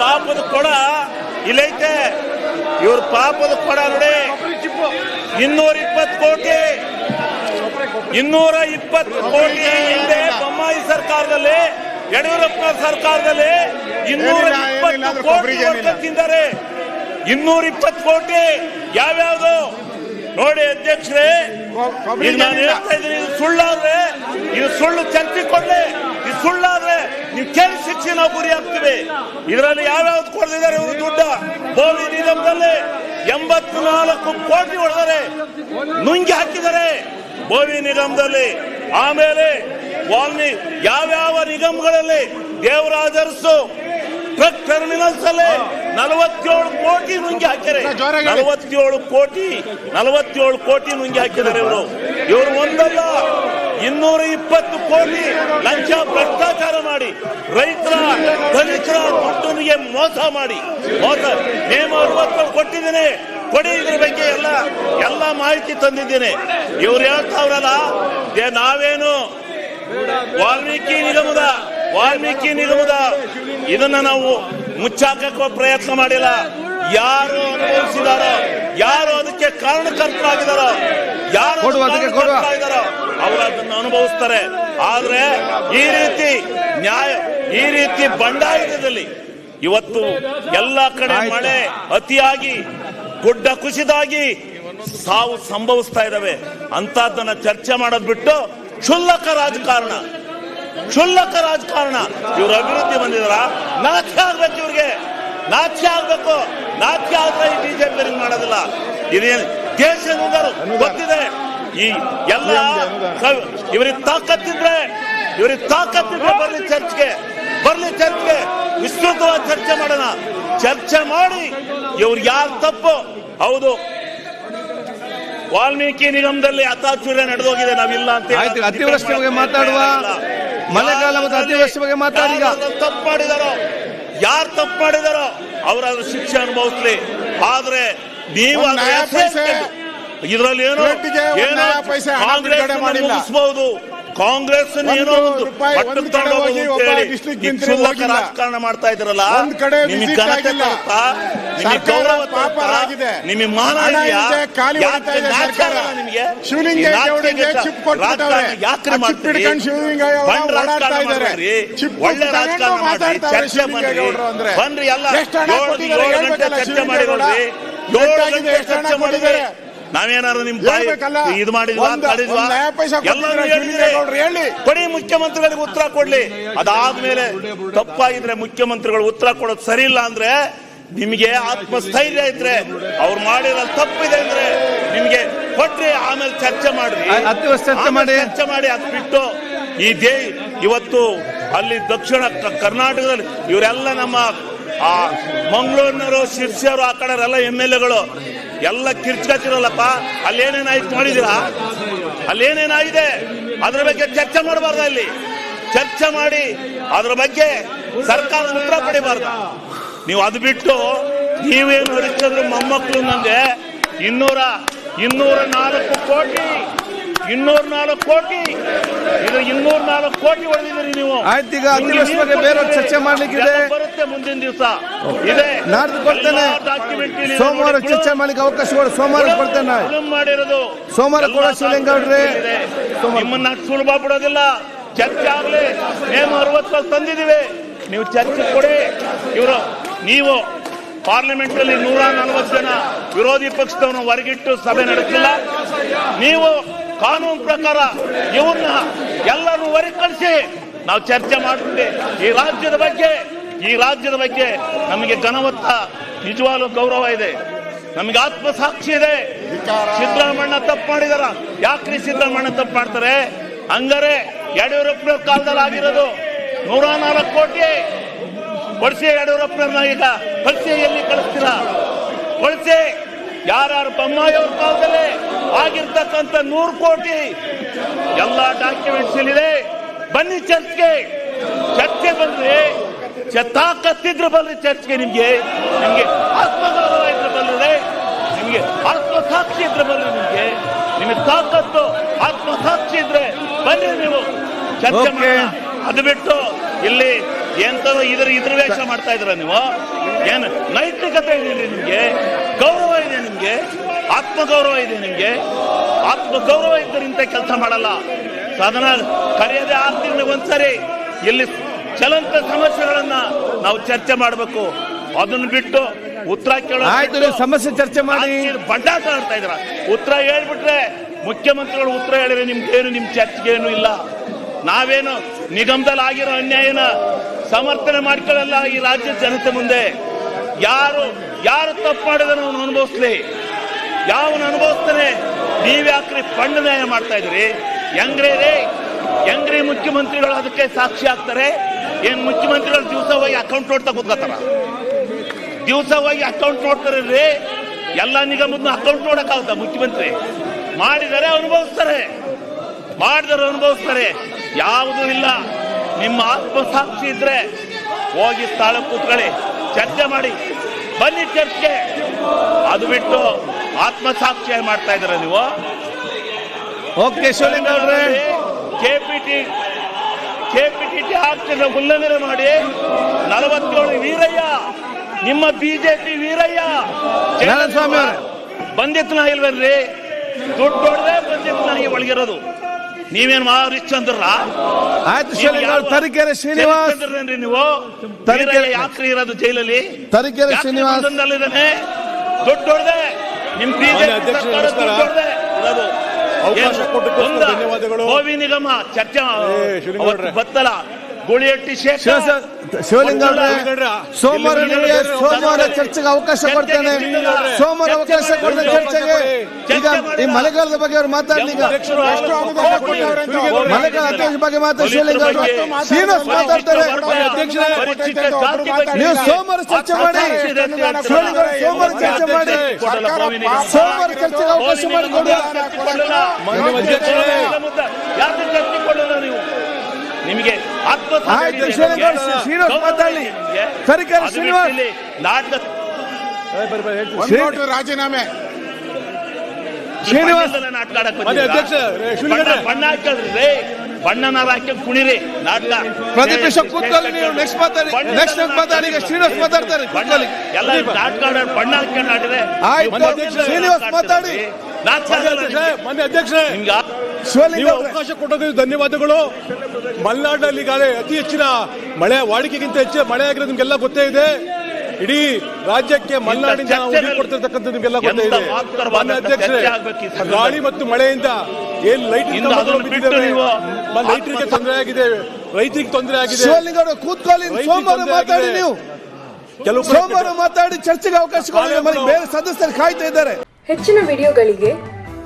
ಪಾಪದ ಕೊಡ ಇಲ್ಲೈತೆ. ಇವ್ರ ಪಾಪದ ಕೊಡ ನೋಡಿ. ಇನ್ನೂರ ಇಪ್ಪತ್ತು ಕೋಟಿ. ಇನ್ನೂರ ಇಪ್ಪತ್ತು ಕೋಟಿ ಹಿಂದೆ ಬೊಮ್ಮಾಯಿ ಸರ್ಕಾರದಲ್ಲಿ ಯಡಿಯೂರಪ್ಪ ಸರ್ಕಾರದಲ್ಲಿ ಇನ್ನೂರ ಇಪ್ಪತ್ತು ಕೋಟಿ ತಿಂತಾರೆ ಇನ್ನೂರ ಇಪ್ಪತ್ತು ಕೋಟಿ ಯಾವ್ಯಾವ್ದು? ನೋಡಿ ಅಧ್ಯಕ್ಷರೇ ನಾನು ಹೇಳ್ತಾ ಇದ್ದೀನಿ ಇದು ಸುಳ್ಳಾದ್ರೆ ಇದು ಸುಳ್ಳು ಚರ್ಚೆ ಕೊಡ್ಲಿ ಇದು ಸುಳ್ಳಾದ್ರೆ ನೀವು ಕೇಳಿ ಶಿಕ್ಷೆ ನಾವು ಗುರಿ ಹಾಕ್ತೀವಿ ಇದರಲ್ಲಿ ಯಾವ್ಯಾವ್ದು ಕೊಡ್ತಿದ್ದಾರೆ ಇವರು ದುಡ್ಡ ಬೋವಿ ನಿಗಮದಲ್ಲಿ ಎಂಬತ್ನಾಲ್ಕು ಕೋಟಿ ಹೊಡೆದರೆ ನುಂಗಿ ಹಾಕಿದ್ದಾರೆ ಬೋವಿ ನಿಗಮದಲ್ಲಿ ಆಮೇಲೆ ವಾಲ್ಮಿ ಯಾವ್ಯಾವ ನಿಗಮಗಳಲ್ಲಿ ಅರಸು ಟ್ರಕ್ ಟರ್ಮಿನಲ್ಸ್ ಅಲ್ಲಿ ನಲವತ್ತೇಳು ಕೋಟಿ ನುಂಗಿ ಹಾಕಿದ್ದಾರೆ ನಲವತ್ತೇಳು ಕೋಟಿ ನಲವತ್ತೇಳು ಕೋಟಿ ನುಂಗಿ ಹಾಕಿದ್ದಾರೆ ಇವರು ಇವರು ಒಂದಲ್ಲ ಇನ್ನೂರ ಇಪ್ಪತ್ತು ಕೋಟಿ ಲಂಚ ಭ್ರಷ್ಟಾಚಾರ ಮಾಡಿ ರೈತರ ದಲಿತರ ದುಡ್ಡನಿಗೆ ಮೋಸ ಮಾಡಿ. ಮೋಸ ನೇಮ ಅರವತ್ತೇಳು ಕೊಟ್ಟಿದ್ದೇನೆ. ಕೊಡಿ ಇದ್ರ ಬಗ್ಗೆ ಎಲ್ಲ ಎಲ್ಲ ಮಾಹಿತಿ ತಂದಿದ್ದೇನೆ. ಇವ್ರು ಹೇಳ್ತಾವ್ರಲ್ಲ ನಾವೇನು ವಾಲ್ಮೀಕಿ ನಿಗಮದ ವಾಲ್ಮೀಕಿ ನಿಗಮದ ಇದನ್ನ ನಾವು ಮುಚ್ಚಾಕಕ್ಕೆ ಪ್ರಯತ್ನ ಮಾಡಿಲ್ಲ. ಯಾರು ಅನುಭವಿಸಿದಾರೋ ಯಾರು ಅದಕ್ಕೆ ಕಾರಣಕರ್ತರಾಗಿದ್ದಾರೋ ಯಾರು. ಕಾರಣಕರ್ತರಾಗಿದಾರೋ ಅವರು ಅದನ್ನು ಅನುಭವಿಸ್ತಾರೆ. ಆದ್ರೆ ಈ ರೀತಿ ನ್ಯಾಯ ಈ ರೀತಿ ಬಂಡಾಯದಲ್ಲಿ ಇವತ್ತು ಎಲ್ಲ ಕಡೆ. ಮಳೆ ಅತಿಯಾಗಿ ಗುಡ್ಡ ಕುಸಿದಾಗಿ ಸಾವು ಸಂಭವಿಸ್ತಾ ಇದ್ದಾವೆ ಅಂತದನ್ನ ಚರ್ಚೆ ಮಾಡೋದ್ ಬಿಟ್ಟು ಕ್ಷುಲ್ಲಕ ರಾಜಕಾರಣ ಕ್ಷುಲ್ಲಕ ರಾಜಕಾರಣ. ಇವ್ರ ಅಭಿವೃದ್ಧಿ ಬಂದಿದಾರ ನಾಚಿಕೆ ಆಗ್ಬೇಕು ಇವ್ರಿಗೆ. ನಾಚಿಕೆ ಆಗ್ಬೇಕು. ನಾಚಿಕೆ ಆದ್ರೆ ಈ ಬಿಜೆಪಿ ಮಾಡೋದಿಲ್ಲ. ಇದೇನು ದೇಶದಿಂದ ಗೊತ್ತಿದೆ. ಈ ಎಲ್ಲ ಇವರಿಗೆ ತಾಕತ್ತಿದ್ರೆ ಇವರಿಗೆ ತಾಕತ್ತಿದ್ರೆ ಬರ್ಲಿ ಚರ್ಚ್ಗೆ ಬರ್ಲಿ ಚರ್ಚ್ಗೆ ವಿಸ್ತೃತವಾಗಿ ಚರ್ಚೆ ಮಾಡೋಣ. ಚರ್ಚೆ ಮಾಡಿ ಇವ್ರು ಯಾರು ತಪ್ಪು? ಹೌದು. ವಾಲ್ಮೀಕಿ ನಿಗಮದಲ್ಲಿ ಅತಾಚುರ್ಯ ನಡೆದೋಗಿದೆ ನಾವಿಲ್ಲ ಅಂತ ಅತಿವೃಷ್ಟಿ ಬಗ್ಗೆ ಮಾತಾಡುವ. ಮಳೆಗಾಲ ಮತ್ತು ಅತಿವೃಷ್ಟಿ ಬಗ್ಗೆ ಮಾತಾಡಿ ತಪ್ಪು ಮಾಡಿದಾರೋ ಯಾರು ತಪ್ಪು ಮಾಡಿದಾರೋ ಅವರ ಶಿಕ್ಷೆ ಅನುಭವಿಸ್ಲಿ. ಆದ್ರೆ ನೀವು ಇದ್ರಲ್ಲಿ ಏನೋ. ಮುಗಿಸ್ಬಹುದು ಕಾಂಗ್ರೆಸ್ ಏನೋ ಒಂದು ಮಟ್ಟಕ್ಕೆ ಅಂತ ಹೇಳಿ ಕ್ಷುಲ್ಲಕ ರಾಜಕಾರಣ ಮಾಡ್ತಾ ಇದ್ರಲ್ಲ ನಿಮಗೆ ಘನತೆ. ತರುತ್ತಾ ನಿಮಗೆ ಗೌರವ ತರುತ್ತಾ ಆಗಿದೆ. ನಿಮಗೆ ಮಾನ ಇದೆಯಾ? ಯಾಕೆ ನಿಮಗೆ. ರಾಜಕಾರಣ ಯಾಕ್ರಿ ಮಾಡ್ತೀರಿ? ರಾಜಕಾರಣ ಮಾಡ್ರಿ. ಒಳ್ಳೆ ರಾಜಕಾರಣ ಮಾಡ್ರಿ ಮಾತಾಡ್ತಾರೆ ಚರ್ಚೆ ಮಾಡ್ರಿ. ಅಂದ್ರೆ. ಬನ್ರಿ ಎಲ್ಲ ಏಳು ಗಂಟೆ ಚರ್ಚೆ ಮಾಡಿ. ಏಳು ಗಂಟೆ ಚರ್ಚೆ? ನಾವೇನಾದ್ರು ನಿಮ್. ಇದು ಮಾಡಿದ್ವಾ ಹೇಳಿ. ಕೊಡಿ ಮುಖ್ಯಮಂತ್ರಿಗಳಿಗೆ ಉತ್ತರ ಕೊಡ್ಲಿ ಅದಾದ್ಮೇಲೆ ತಪ್ಪಾಗಿದ್ರೆ ಮುಖ್ಯಮಂತ್ರಿಗಳು ಉತ್ತರ ಕೊಡೋದು ಸರಿ ಇಲ್ಲ ಅಂದ್ರೆ ನಿಮಗೆ ಆತ್ಮಸ್ಥೈರ್ಯ ಇದ್ರೆ ಅವ್ರು ಮಾಡಿರೋ ತಪ್ಪಿದೆ ಅಂದ್ರೆ ನಿಮ್ಗೆ ಕೊಟ್ರಿ ಆಮೇಲೆ ಚರ್ಚೆ ಮಾಡ್ರಿ. ಚರ್ಚೆ ಮಾಡಿ ಅದ್ ಬಿಟ್ಟು ಈ ದೇ ಇವತ್ತು ಅಲ್ಲಿ ದಕ್ಷಿಣ ಕರ್ನಾಟಕದಲ್ಲಿ ಇವರೆಲ್ಲ ನಮ್ಮ ಆ ಮಂಗಳೂರಿನವರು, ಶಿರ್ಸಿಯವರು, ಆ ಕಡೆ ಎಲ್ಲ ಎಂ ಎಲ್ ಎಗಳು. ಎಲ್ಲ ಕಿರ್ಚ್ಕತ್ತಿರಲ್ಲಪ್ಪ ಅಲ್ಲಿ ಏನೇನಾಯ್ತು ನೋಡಿದಿರಾ ಅಲ್ಲಿ ಏನೇನಾಗಿದೆ ಅದ್ರ ಬಗ್ಗೆ ಚರ್ಚೆ ಮಾಡಬಾರ್ದು ಅಲ್ಲಿ ಚರ್ಚೆ ಮಾಡಿ, ಅದ್ರ ಬಗ್ಗೆ ಸರ್ಕಾರ ಉತ್ತರ ಪಡಿಬಾರ್ದು. ನೀವು ಅದು ಬಿಟ್ಟು ನೀವೇನು ಹರಿಸಿದ್ರು ಮೊಮ್ಮಕ್ಕಳು ನನಗೆ ಇನ್ನೂರ ಇನ್ನೂರ ನಾಲ್ಕು ಕೋಟಿ ಇನ್ನೂರ ನಾಲ್ಕು ಕೋಟಿ. ಇದು ಇನ್ನೂರ ನಾಲ್ಕು ಕೋಟಿ ಹೊಡೆದಿದ್ದೀರಿ ನೀವು. ಆಯ್ತು, ಈಗ ಬಗ್ಗೆ ಬೇರೆಯವ್ರು ಚರ್ಚೆ ಮಾಡ್ಲಿಕ್ಕಿದೆ. ಬರುತ್ತೆ ಮುಂದಿನ ದಿವಸ. ಇದೆ. ನಾಡ್ದು ಕೊಡ್ತೇನೆ. ಸೋಮವಾರ ಚರ್ಚೆ ಮಾಡ್ಲಿಕ್ಕೆ ಅವಕಾಶ ಕೊಡಿ. ಸೋಮವಾರ ಕೊಡ್ತೇನೆ ಮಾಡಿರೋದು. ಸೋಮವಾರ ಕೂಡ ಶಿವಲಿಂಗೌಡ್ರೆ. ಇದೆ. ನಿಮ್ಮನ್ನ ಸುಲಭ ಬಿಡೋದಿಲ್ಲ. ಚರ್ಚೆ ಆಗ್ಲಿ. ನೇಮ ಅರವತ್ತು ತಂದಿದ್ದೀವಿ. ನೀವು ಚರ್ಚೆ ಕೊಡಿ. ಇವರು ನೀವು ಪಾರ್ಲಿಮೆಂಟ್ ಅಲ್ಲಿ ನೂರ ನಲವತ್ತು ಜನ ವಿರೋಧಿ ಪಕ್ಷದವನು ಹೊರಗಿಟ್ಟು ಸಭೆ ನಡೆಸಿಲ್ಲ. ನೀವು ಕಾನೂನು ಪ್ರಕಾರ ಇವನ್ನ ಎಲ್ಲರೂ ಕಳಿಸಿ ನಾವು ಚರ್ಚೆ ಮಾಡ್ತೀವಿ ಈ ರಾಜ್ಯದ ಬಗ್ಗೆ ಈ ರಾಜ್ಯದ ಬಗ್ಗೆ ನಮಗೆ ಘನವತ್ತ ನಿಜವಾಗ್ಲೂ ಗೌರವ ಇದೆ. ನಮಗೆ ಆತ್ಮಸಾಕ್ಷಿ ಇದೆ. ಸಿದ್ದರಾಮಣ್ಣ ತಪ್ಪು ಮಾಡಿದಾರ. ಯಾಕ್ರಿ ಸಿದ್ದರಾಮಣ್ಣ ತಪ್ಪು ಮಾಡ್ತಾರೆ? ಹಂಗಾರೆ ಯಡಿಯೂರಪ್ಪನವ್ರ ಕಾಲದಲ್ಲಿ ಆಗಿರೋದು ನೂರ ನಾಲ್ಕು ಕೋಟಿ. ಕೊಡಿಸಿ ಯಡಿಯೂರಪ್ಪನವ್ರನ್ನ ಈಗ ಕಳಿಸಿ ಎಲ್ಲಿ ಕಳಿಸ್ತೀರಾ? ಕೊಡಿಸಿ ಯಾರ್ಯಾರು ಬೊಮ್ಮಾಯಿ ಅವ್ರ ಕಾಲದಲ್ಲಿ ಆಗಿರ್ತಕ್ಕಂಥ ನೂರು ಕೋಟಿ ಎಲ್ಲ ಡಾಕ್ಯುಮೆಂಟ್ಸ್ ಇಲ್ಲಿದೆ ಬನ್ನಿ ಚರ್ಚ್ಗೆ. ಚರ್ಚೆ ಬಂದ್ರೆ ತಾಕತ್ತಿದ್ರೆ ಬನ್ರಿ ಚರ್ಚ್ಗೆ ನಿಮ್ಗೆ ನಿಮ್ಗೆ ಆತ್ಮಗೌರವ ಇದ್ರೆ ಬಂದ್ರೆ ನಿಮ್ಗೆ ಆತ್ಮಸಾಕ್ಷಿ ಇದ್ರೆ ಬಂದ್ರೆ ನಿಮ್ಗೆ ನಿಮಗೆ ತಾಕತ್ತು ಆತ್ಮಸಾಕ್ಷಿ ಇದ್ರೆ ಬನ್ನಿ ನೀವು. ಚರ್ಚೆ Okay. ಅದು ಬಿಟ್ಟು ಇಲ್ಲಿ ಎಂತದ ಇದ್ರ ಇದ್ರ ವೇಷ ಮಾಡ್ತಾ ಇದ್ರ ನೀವು? ಏನು ನೈತಿಕತೆ ಇದೆ ನಿಮ್ಗೆ ಗೌರವ ಇದೆ ನಿಮ್ಗೆ? ಆತ್ಮಗೌರವ ಇದೆ ನಿಮಗೆ. ಆತ್ಮಗೌರವ ಇದ್ದರೆ ಇಂಥ ಕೆಲಸ ಮಾಡಲ್ಲ. ಸಾಧನ ಕರೆಯದೆ ಆರು ತಿಂಗಳಿಗೆ ಒಂದ್ಸರಿ ಇಲ್ಲಿ ಚಲಂತ ಸಮಸ್ಯೆಗಳನ್ನ ನಾವು ಚರ್ಚೆ ಮಾಡಬೇಕು. ಅದನ್ನ ಬಿಟ್ಟು ಉತ್ತರ ಕೇಳೋ ಆಯ್ತು ಸಮಸ್ಯೆ ಚರ್ಚೆ ಮಾಡಿ. ಬಂಡಾಟ ಆಡ್ತಾ ಇದ್ರ ಉತ್ತರ ಹೇಳ್ಬಿಟ್ರೆ ಮುಖ್ಯಮಂತ್ರಿಗಳು ಉತ್ತರ ಹೇಳಿದ್ರೆ ನಿಮ್ಗೇನು ನಿಮ್ ಚರ್ಚೆಗೇನು ಇಲ್ಲ. ನಾವೇನು ನಿಗಮದಲ್ಲಿ ಆಗಿರೋ ಅನ್ಯಾಯನ ಸಮರ್ಥನೆ ಮಾಡ್ಕೊಳ್ಳಲ್ಲ ಈ ರಾಜ್ಯದ ಜನತೆ ಮುಂದೆ. ಯಾರು ಯಾರು ತಪ್ಪು ಮಾಡಿದ್ರೆ ಅವನು ಅನುಭವಿಸ್ಲಿ. ಯಾವನು ಅನುಭವಿಸ್ತಾನೆ? ನೀವ್ಯಾಕ್ರಿ ಫಂಡ್ ನ್ಯಾಯ ಮಾಡ್ತಾ ಇದ್ರಿ ಹೆಂಗ್ರಿ ಹೆಂಗ್ರಿ ಮುಖ್ಯಮಂತ್ರಿಗಳು ಅದಕ್ಕೆ ಸಾಕ್ಷಿ ಆಗ್ತಾರೆ. ಏನ್ ಮುಖ್ಯಮಂತ್ರಿಗಳು ದಿವಸ ಹೋಗಿ ಅಕೌಂಟ್ ನೋಡ್ತಾ ಕೂತ್ಕೋತಾರ? ದಿವಸ ಹೋಗಿ ಅಕೌಂಟ್ ನೋಡ್ತಾರೆ ರೀ. ಎಲ್ಲ ನಿಗಮದ ಅಕೌಂಟ್ ನೋಡಕ್ಕಾಗುತ್ತ ಮುಖ್ಯಮಂತ್ರಿ. ಮಾಡಿದರೆ ಅನುಭವಿಸ್ತಾರೆ. ಮಾಡಿದರೆ ಅನುಭವಿಸ್ತಾರೆ. ಯಾವುದೂ ಇಲ್ಲ. ನಿಮ್ಮ ಆತ್ಮಸಾಕ್ಷಿ ಇದ್ರೆ ಹೋಗಿ ಸ್ಥಳ ಕೂತ್ಕೊಳ್ಳಿ. ಚರ್ಚೆ ಮಾಡಿ. ಬನ್ನಿ ಚರ್ಚೆ ಅದು ಬಿಟ್ಟು ಆತ್ಮಸಾಕ್ಷಿ ಮಾಡ್ತಾ ಇದ್ದೀರ ನೀವು? ಓಕೆ ಶಿವಲಿಂಗೌಡ್ರೆ ಕೆಪಿಟಿ ಕೆಪಿಟಿ ಆಕ್ಟ್ ಉಲ್ಲಂಘನೆ ಮಾಡಿ ನಲವತ್ತೇಳು ವೀರಯ್ಯ ನಿಮ್ಮ ಬಿಜೆಪಿ ವೀರಯ್ಯ. ಸ್ವಾಮಿ ಅವರೇ. ಬಂದಿತ್ತು ನಾ ಇಲ್ವೇನ್ರಿ? ದುಡ್ಡು ಹೊಡೆದೇ ಬಂದಿತ್ತು ನನಗೆ ಒಳಗಿರೋದು. ನೀವೇನ್ ಅಂದ್ರ ಆಯ್ತು ತರೀಕೆರೆ ಶ್ರೀನಿವಾಸ್. ನೀವು? ತರೀಕೆರೆ- ಯಾಕ್ರಿ ಇರೋದು ಜೈಲಲ್ಲಿ? ತರೀಕೆರೆ ಶ್ರೀನಿವಾಸ? ದುಡ್ಡು ಹೊಡೆದೆ. ನಿಮ್ ನಮಸ್ಕಾರ. ಅವಕಾಶ ಕೊಟ್ಟು ಧನ್ಯವಾದಗಳು. ಗೋವಿ ನಿಗಮ ಚರ್ಚಾ ಬತ್ತಲ. ಶಿವಲಿಂಗೌಡ್ರೆ. ಸೋಮವಾರ ನಿಮಗೆ ಸೋಮವಾರ ಚರ್ಚೆಗೆ ಅವಕಾಶ ಕೊಡ್ತೇನೆ. ಸೋಮವಾರ ಅವಕಾಶ. ಕೊಡ್ತೇನೆ ಚರ್ಚೆಗೆ. ಈಗ ಈ. ಮಳೆಗಾಲದ ಬಗ್ಗೆ ಅವರು ಮಾತಾಡಲಿ ಈಗ. ಮಳೆಗಾಲ ಅಧ್ಯಕ್ಷರ ಬಗ್ಗೆ ಮಾತಾಡಿ. ಶಿವಲಿಂಗ ಶ್ರೀನಿವಾಸ್ ಮಾತಾಡ್ತಾರೆ. ನೀವು ಸೋಮವಾರ ಚರ್ಚೆ ಮಾಡಿ. ಶಿವಲಿಂಗ ಸೋಮವಾರ ಚರ್ಚೆ ಮಾಡಿ. ಸೋಮವಾರ ಚರ್ಚೆಗೆ ಅವಕಾಶ ಮಾಡಿಕೊಡಿ ನೀವು? ನಿಮಗೆ ಆಯ್ತು, ಶ್ರೀನಿವಾಸ್, ಶ್ರೀನಿವಾಸ್. ಮಾತಾಡ್ಲಿ. ತರೀಕೆರೆ ಶ್ರೀನಿವಾಸ್. ರಾಜೀನಾಮೆ. ಶ್ರೀನಿವಾಸ್. ಬಣ್ಣ ಹಾಕಲ್ರಿ ರೀ ಬಣ್ಣನಾರ ಹಾಕಿ ಕುಣಿರಿ ನಾಟಕ ಪ್ರತಿಪಕ್ಷ ಕೂತ್ಕೊಳ್ಳಿ ನೀವು ನೆಕ್ಸ್ಟ್ ಮಾತಾಡಿ ನೆಕ್ಸ್ಟ್ ಮಾತಾಡಿ ಈಗ ಶ್ರೀನಿವಾಸ್ ಮಾತಾಡ್ತಾರೆ ಬಣ್ಣ ಎಲ್ಲ ನಾಟಕ ಆಡೋರು ಬಣ್ಣ ಹಾಕೊಂಡು ಆಡಿದ್ರೆ ಶ್ರೀನಿವಾಸ್ ಮಾತಾಡಿ. ನಾಟಕ ಅಧ್ಯಕ್ಷ ಆಗಲ್ಲ ಶಿವಲಿಂಗೌಡ್ರೆ ಅವಕಾಶ ಕೊಟ್ಟದ್ದು ಧನ್ಯವಾದಗಳು. ಮಲೆನಾಡಿನಲ್ಲಿ ಈಗಾಗಲೇ ಅತಿ ಹೆಚ್ಚಿನ ಮಳೆ ವಾಡಿಕೆಗಿಂತ ಹೆಚ್ಚಿನ ಮಳೆ ಆಗಿರೋದು ನಿಮ್ಗೆಲ್ಲ ಗೊತ್ತೇ ಇದೆ. ಇಡೀ ರಾಜ್ಯಕ್ಕೆ ಮಲೆನಾಡಿನ ನೀರು ಕೊಡ್ತಿರ್ತಕ್ಕಂಥದ್ದು ನಿಮ್ಗೆಲ್ಲ ಗೊತ್ತೇ ಇದೆ. ಮಾನ್ಯ ಅಧ್ಯಕ್ಷರೇ. ಗಾಳಿ ಮತ್ತು ಮಳೆಯಿಂದ ಏನ್ ಲೈಟ್ ಇಂದು ಅದನ್ನು ಬಿಟ್ಟು ನೀವು ಲೈಟ್ರಿಗೆ ತೊಂದರೆ ಆಗಿದೆ ರೈತರಿಗೆ ತೊಂದರೆ ಆಗಿದೆ. ಕೂತ್ಕೊಳ್ಳಿ ಮಾತಾಡಿ ನೀವು. ಕೆಲವು ಸೋಮವಾರ ಮಾತಾಡಿ ಚರ್ಚೆಗೆ ಅವಕಾಶ ಬೇರೆ ಸದಸ್ಯರು ಕಾಯ್ತಾ ಇದ್ದಾರೆ. ಹೆಚ್ಚಿನ ವಿಡಿಯೋಗಳಿಗೆ